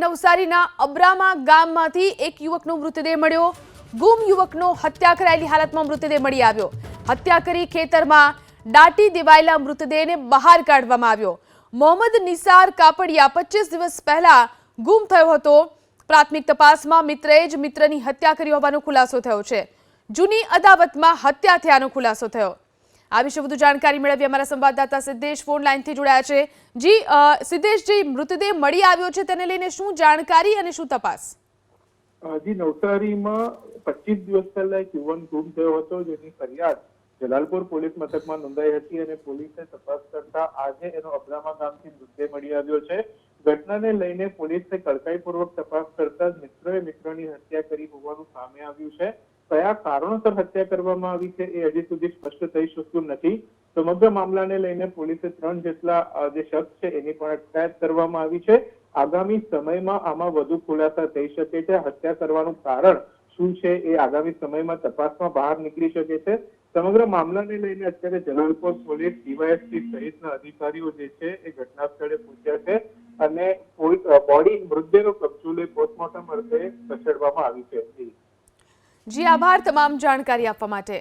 નવસારીના અબ્રામા ગામમાંથી એક યુવકનો મૃતદેહ મળ્યો. ગુમ યુવકનો હત્યા કરાયેલી હાલતમાં મૃતદેહ મળી આવ્યો. હત્યા કરી ખેતરમાં દાટી દેવાયેલા મૃતદેહને બહાર કાઢવામાં આવ્યો. મોહમ્મદ નિસાર કાપડિયા પચીસ દિવસ પહેલા ગુમ થયો હતો. પ્રાથમિક તપાસમાં મિત્રએ જ મિત્રની હત્યા કરી હોવાનો ખુલાસો થયો છે. જૂની અદાવતમાં હત્યા થયાનો ખુલાસો થયો. આ વિશે વધુ જાણકારી મેળવી અમારા સંવાદદાતા સિદ્ધેશ. ફોન લાઈનથી જોડાયા છે. જી સિદ્ધેશજી મૃતદેહ મળી આવ્યો છે તેને લઈને શું જાણકારી અને શું તપાસ? જી નવસારીમાં પચીસ દિવસ પહેલા એક યુવાન ગુમ થયો હતો જેની ફરિયાદ જલાલપુર પોલીસ મથકમાં નોંધાઈ હતી અને પોલીસે તપાસ કરતા આજે એનો અબ્રામા ગામથી મૃતદેહ મળી આવ્યો છે. ઘટનાને લઈને પોલીસે કડકાઈપૂર્વક તપાસ કરતા મિત્રોએ મિત્રની હત્યા કરી હોવાનું સામે આવ્યું છે. કયા કારણોસર હત્યા કરવામાં આવી છે એ હજી સુધી સ્પષ્ટ થઈ શક્યું નથી. સમગ્ર મામલાને લઈને પોલીસે ત્રણ જેટલા જે શખ્સ છે એની પણ અટકાયત કરવામાં આવી છે. આગામી સમયમાં આમાં વધુ ખુલાસા થઈ શકે છે. હત્યા કરવાનું કારણ શું છે એ આગામી સમયમાં તપાસમાં બહાર નીકળી શકે છે. સમગ્ર મામલાને લઈને અત્યારે જલાલપોર પોલીસ, ડીવાયએસપી સહિતના અધિકારીઓ જે છે એ ઘટના સ્થળે પહોંચ્યા છે અને બોડી મૃતદેહનો કબજો લઈ પોસ્ટમોર્ટમ અર્થે ખસેડવામાં આવી છે. જી આભાર તમામ જાણકારી આપવા માટે.